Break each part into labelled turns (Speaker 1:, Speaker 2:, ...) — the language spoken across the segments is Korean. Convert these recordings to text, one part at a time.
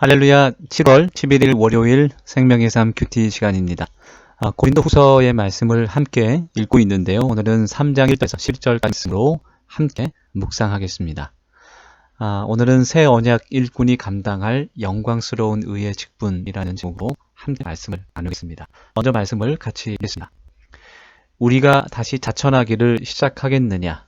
Speaker 1: 할렐루야 7월 11일 월요일 생명의 삶 큐티 시간입니다. 아, 고린도 후서의 말씀을 함께 읽고 있는데요. 오늘은 3장 1절에서 11절까지로 함께 묵상하겠습니다. 아, 오늘은 새 언약 일꾼이 감당할 영광스러운 의의 직분이라는 제목으로 함께 말씀을 나누겠습니다. 먼저 말씀을 같이 읽겠습니다. 우리가 다시 자천하기를 시작하겠느냐?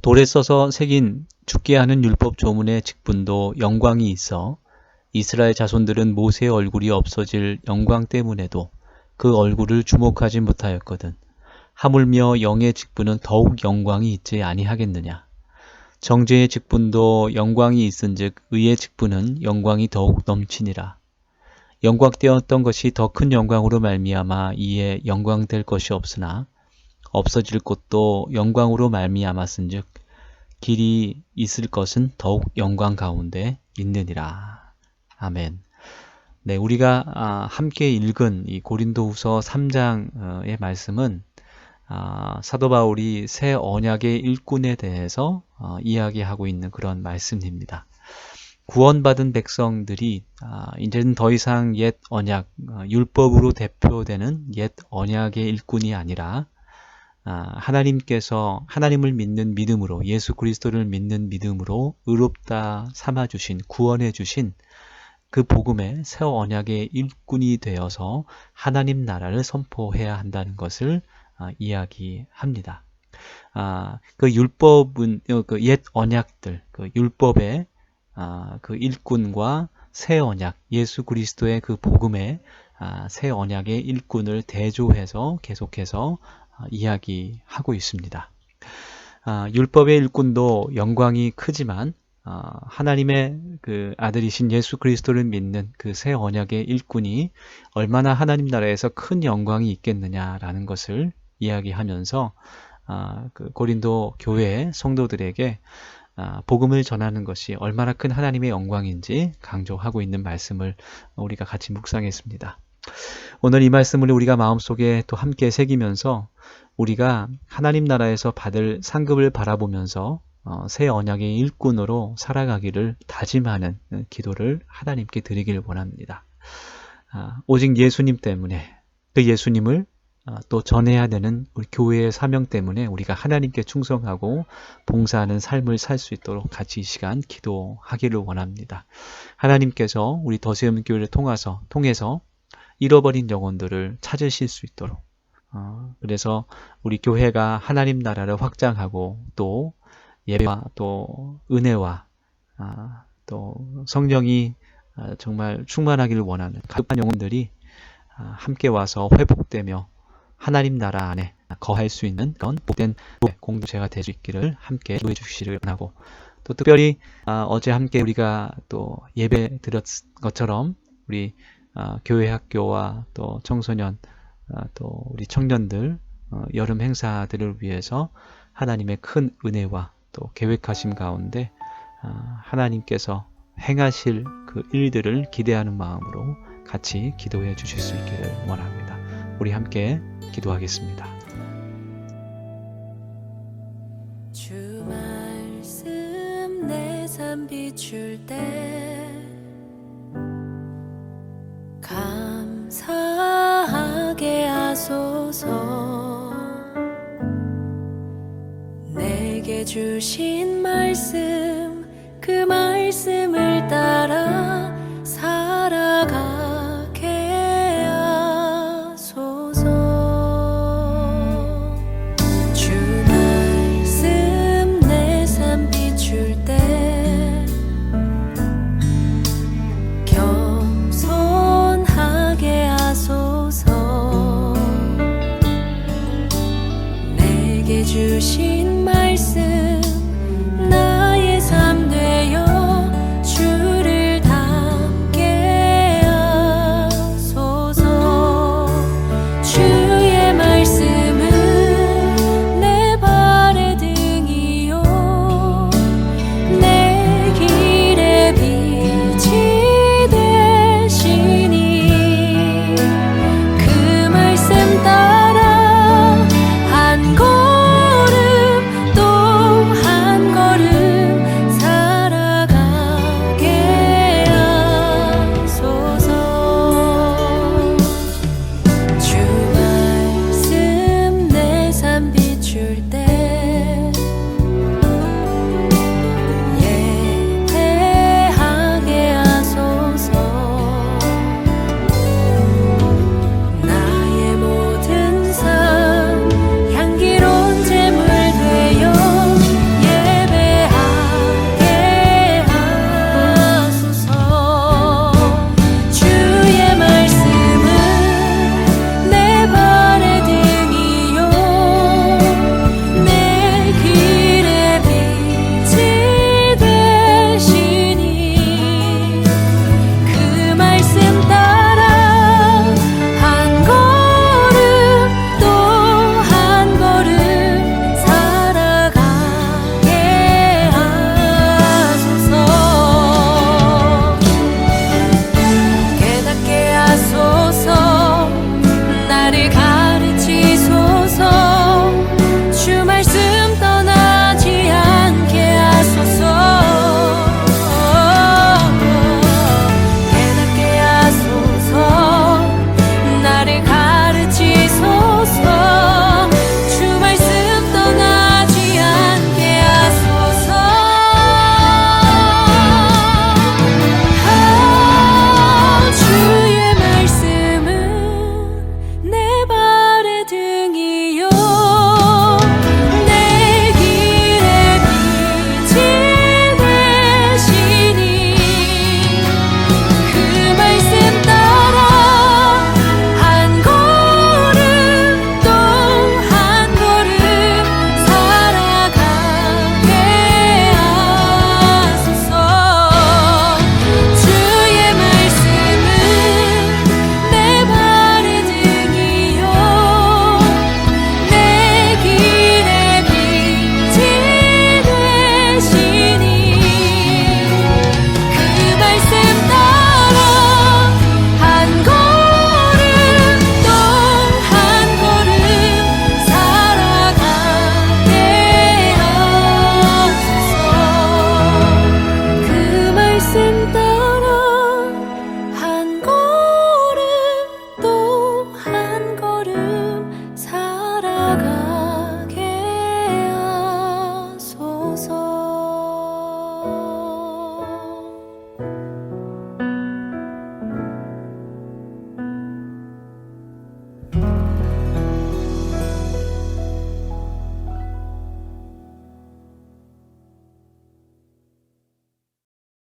Speaker 1: 돌에 써서 새긴 죽게 하는 율법 조문의 직분도 영광이 있어 이스라엘 자손들은 모세의 얼굴이 없어질 영광 때문에도 그 얼굴을 주목하지 못하였거든. 하물며 영의 직분은 더욱 영광이 있지 아니하겠느냐. 정죄의 직분도 영광이 있은즉 의의 직분은 영광이 더욱 넘치니라. 영광되었던 것이 더 큰 영광으로 말미암아 이에 영광될 것이 없으나 없어질 것도 영광으로 말미암았은즉 길이 있을 것은 더욱 영광 가운데 있느니라. 아멘. 네, 우리가 아, 함께 읽은 이 고린도후서 3장의 말씀은 아, 사도 바울이 새 언약의 일꾼에 대해서 어, 이야기하고 있는 그런 말씀입니다. 구원받은 백성들이 아, 이제는 더 이상 옛 언약, 어, 율법으로 대표되는 옛 언약의 일꾼이 아니라 아, 하나님께서 하나님을 믿는 믿음으로 예수 그리스도를 믿는 믿음으로 의롭다 삼아 주신 구원해 주신 그 복음의 새 언약의 일꾼이 되어서 하나님 나라를 선포해야 한다는 것을 아, 이야기합니다. 아, 그 율법은 어, 그옛 언약들, 그 율법의 아, 그 일꾼과 새 언약, 예수 그리스도의 그 복음의 아, 새 언약의 일꾼을 대조해서 계속해서 아, 이야기하고 있습니다. 아, 율법의 일꾼도 영광이 크지만 아, 하나님의 그 아들이신 예수 그리스도를 믿는 그 새 언약의 일꾼이 얼마나 하나님 나라에서 큰 영광이 있겠느냐라는 것을 이야기하면서 그 고린도 교회 성도들에게 복음을 전하는 것이 얼마나 큰 하나님의 영광인지 강조하고 있는 말씀을 우리가 같이 묵상했습니다. 오늘 이 말씀을 우리가 마음속에 또 함께 새기면서 우리가 하나님 나라에서 받을 상급을 바라보면서 어, 새 언약의 일꾼으로 살아가기를 다짐하는 기도를 하나님께 드리길 원합니다. 아, 오직 예수님 때문에 그 예수님을 아, 또 전해야 되는 우리 교회의 사명 때문에 우리가 하나님께 충성하고 봉사하는 삶을 살 수 있도록 같이 이 시간 기도하기를 원합니다. 하나님께서 우리 더세움 교회를 통해서 통해서 잃어버린 영혼들을 찾으실 수 있도록. 어, 그래서 우리 교회가 하나님 나라를 확장하고 또 예배와 또 은혜와 아, 또 성령이 아, 정말 충만하기를 원하는 가득한 영혼들이 아, 함께 와서 회복되며 하나님 나라 안에 거할 수 있는 그런 복된 공동체가 될 수 있기를 함께 기도해 주시기를 원하고 또 특별히 어제 함께 우리가 또 예배 드렸 것처럼 우리 교회 학교와 또 청소년 또 우리 청년들 어, 여름 행사들을 위해서 하나님의 큰 은혜와 또 계획하심 가운데 아, 하나님께서 행하실 그 일들을 기대하는 마음으로 같이 기도해 주실 수 있기를 원합니다. 우리 함께 기도하겠습니다.
Speaker 2: 주 말씀 내 삶 비출 때 감사하게 하소서. 내게 주신 말씀 그 말씀을 따라